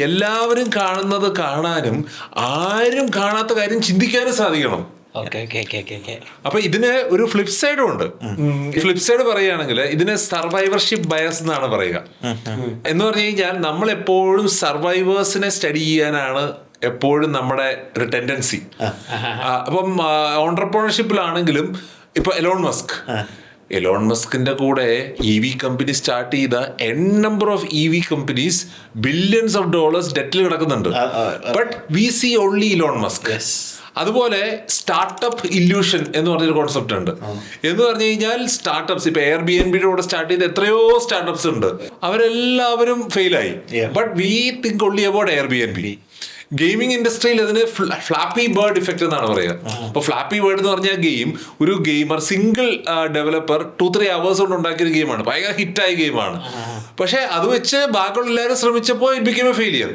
എല്ലാവരും കാണുന്നത് കാണാനും ആരും കാണാത്ത കാര്യം ചിന്തിക്കാനും സാധിക്കണം. അപ്പൊ ഇതിന് ഒരു ഫ്ലിപ്പ് സൈഡും ഉണ്ട്. ഫ്ലിപ്പ് സൈഡ് പറയുകയാണെങ്കിൽ ഇതിന് സർവൈവർഷിപ്പ് ബയസ് എന്നാണ് പറയുക. എന്ന് പറഞ്ഞു കഴിഞ്ഞാൽ നമ്മൾ എപ്പോഴും സർവൈവേഴ്സിനെ സ്റ്റഡി ചെയ്യാനാണ് എപ്പോഴും നമ്മുടെ ഒരു ടെൻഡൻസി അപ്പം ഓണ്ടർപ്രണർഷിപ്പിലാണെങ്കിലും ഇപ്പൊ എലോൺ മസ്ക് എലോൺ മസ്കിന്റെ കൂടെ ഇ വി കമ്പനി സ്റ്റാർട്ട് ചെയ്ത N number of E V companies billions of dollars ഡെറ്റിൽ കിടക്കുന്നുണ്ട്. But we see only Elon Musk അതുപോലെ സ്റ്റാർട്ടപ്പ് ഇല്യൂഷൻ എന്ന് പറഞ്ഞൊരു കോൺസെപ്റ്റ് ഉണ്ട്. എന്ന് പറഞ്ഞു കഴിഞ്ഞാൽ സ്റ്റാർട്ടപ്സ് ഇപ്പൊ എയർ ബി എൻ ബിയുടെ കൂടെ സ്റ്റാർട്ട് ചെയ്ത എത്രയോ സ്റ്റാർട്ടപ്സ് ഉണ്ട്. അവരെല്ലാവരും ഫെയിലായി. But we think only about air B N B gaming ഇൻഡസ്ട്രിയിൽ അതിന് ഫ്ലാപ്പി ബേർഡ് ഇഫക്റ്റ് എന്നാണ് പറയുക. അപ്പൊ ഫ്ലാപ്പി ബേർഡ് എന്ന് പറഞ്ഞാൽ ഗെയിം ഒരു gamer single developer two three hours കൊണ്ട് ഉണ്ടാക്കിയ ഒരു ഗെയിമാണ്. ഭയങ്കര ഹിറ്റായ ഗെയിമാണ്. പക്ഷേ അത് വെച്ച് ബാക്കിയുള്ള എല്ലാവരും ശ്രമിച്ചപ്പോൾ ഇറ്റ് ബിക്കം എ ഫെയിലിയർ